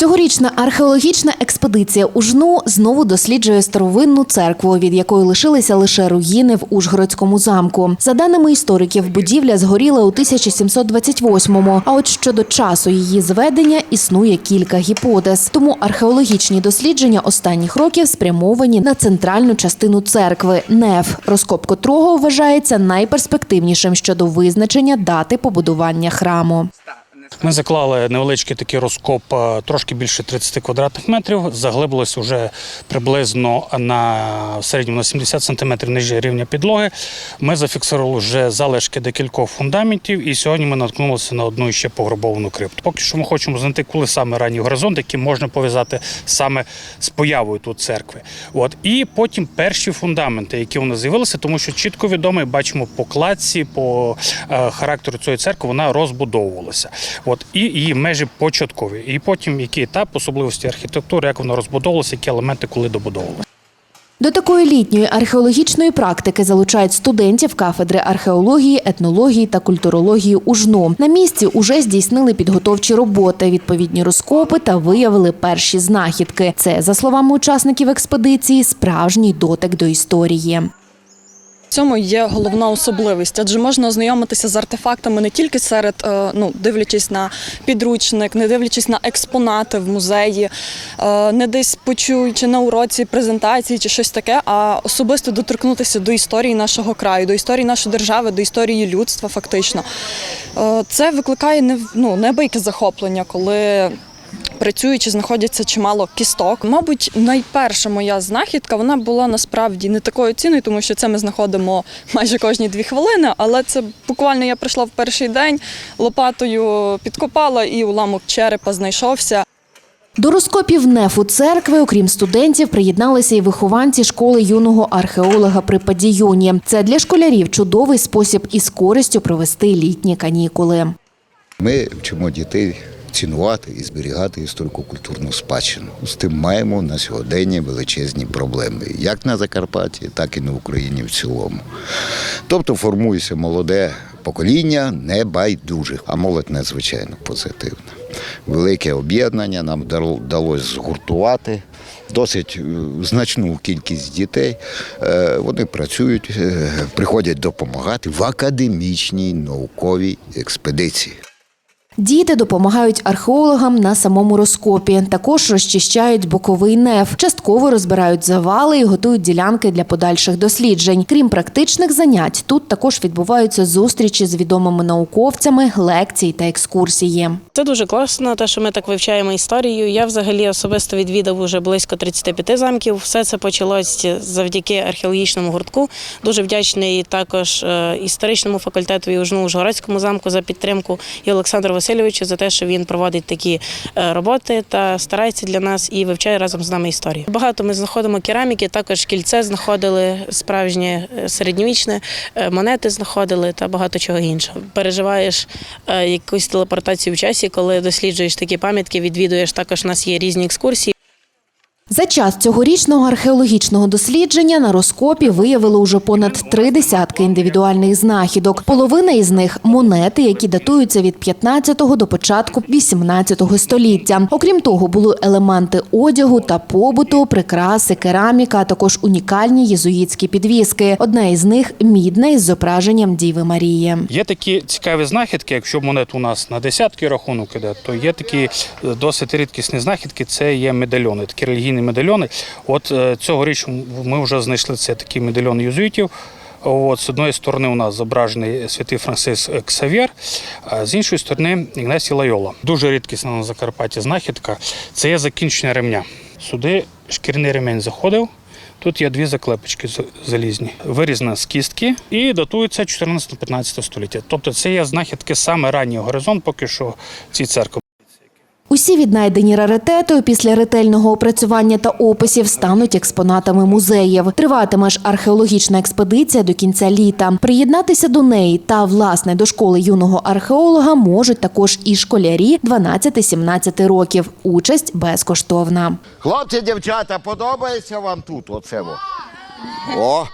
Цьогорічна археологічна експедиція у Жну знову досліджує старовинну церкву, від якої лишилися лише руїни в Ужгородському замку. За даними істориків, будівля згоріла у 1728-му, А от щодо часу її зведення існує кілька гіпотез. Тому археологічні дослідження останніх років спрямовані на центральну частину церкви неф, розкоп котрого вважається найперспективнішим щодо визначення дати побудування храму. Ми заклали невеличкий такий розкоп, е, трошки більше 30 квадратних метрів. Заглибилось вже приблизно на в середньому на 70 сантиметрів ниже рівня підлоги. Ми зафіксували вже залишки декількох фундаментів, і сьогодні ми наткнулися на одну ще пограбовану крипту. Поки що ми хочемо знайти, коли саме ранній горизонт, який можна пов'язати саме з появою тут церкви. От і потім перші фундаменти, які у нас з'явилися, тому що чітко відомо, бачимо по кладці, по е, характеру цієї церкви, вона розбудовувалася. От і її межі початкові. І потім який етап, особливості архітектури, як воно розбудовувалося, які елементи коли добудовувалися. До такої літньої археологічної практики залучають студентів кафедри археології, етнології та культурології УЖНУ. На місці уже здійснили підготовчі роботи, відповідні розкопи та виявили перші знахідки. Це, за словами учасників експедиції, справжній дотик до історії. В цьому є головна особливість, адже можна ознайомитися з артефактами не тільки серед, е, ну дивлячись на підручник, не дивлячись на експонати в музеї, е, не десь почуючи на уроці презентації чи щось таке, а особисто доторкнутися до історії нашого краю, до історії нашої держави, до історії людства, фактично. Е, Це викликає ну, неабияке захоплення, коли працюючи, знаходяться чимало кісток. Мабуть, найперша моя знахідка вона була насправді не такою цінною, тому що це ми знаходимо майже кожні дві хвилини. Але це буквально я прийшла в перший день, лопатою підкопала і уламок черепа знайшовся. До розкопів нефу церкви, окрім студентів, приєдналися і вихованці школи юного археолога при Падіюні. Це для школярів чудовий спосіб із користю провести літні канікули. Ми вчимо дітей цінувати і зберігати історико-культурну спадщину. З тим маємо на сьогодення величезні проблеми, як на Закарпатті, так і на Україні в цілому. Тобто формується молоде покоління небайдужих, а молодь надзвичайно позитивна. Велике об'єднання нам вдало- вдалося згуртувати. Досить е, значну кількість дітей. Е, Вони працюють, е, приходять допомагати в академічній науковій експедиції. Діти допомагають археологам на самому розкопі. Також розчищають боковий неф, частково розбирають завали і готують ділянки для подальших досліджень. Крім практичних занять, тут також відбуваються зустрічі з відомими науковцями, лекції та екскурсії. Це дуже класно, те, що ми так вивчаємо історію. Я взагалі особисто відвідав уже близько 35 замків. Все це почалось завдяки археологічному гуртку. Дуже вдячний також е, історичному факультету Южну Ужгородському замку за підтримку і Олександру Васильовичу за те, що він проводить такі е, роботи та старається для нас і вивчає разом з нами історію. Багато ми знаходимо кераміки, також кільце знаходили справжнє е, середньовічне, е, монети знаходили та багато чого іншого. Переживаєш якусь телепортацію в часі, коли досліджуєш такі пам'ятки, відвідуєш також. У нас є різні екскурсії. За час цьогорічного археологічного дослідження на розкопі виявили уже понад три десятки індивідуальних знахідок. Половина із них монети, які датуються від 15-го до початку 18-го століття. Окрім того, були елементи одягу та побуту, прикраси, кераміка, а також унікальні єзуїтські підвіски. Одна із них мідна із зображенням Діви Марії. Є такі цікаві знахідки. Якщо монет у нас на десятки рахунок іде, то є такі е, досить рідкісні знахідки. Це є медальйони, такі релігійні медальйони. От е, цьогоріч ми вже знайшли це такі медальйони юзуїтів. От, з одної сторони у нас зображений святий Франциск Ксавєр, а з іншої сторони Ігнасій Лайола. Дуже рідкісна на Закарпатті знахідка. Це є закінчення ремня. Сюди шкіряний ремень заходив. Тут є дві заклепочки залізні, вирізана з кістки і датується 14-15 століття. Тобто це є знахідки саме ранній горизонт, поки що цій церкві. Усі віднайдені раритети після ретельного опрацювання та описів стануть експонатами музеїв. Триватиме ж археологічна експедиція до кінця літа. Приєднатися до неї та власне до школи юного археолога можуть також і школярі 12-17 років. Участь безкоштовна. Хлопці, дівчата, подобається вам тут? Оце? О!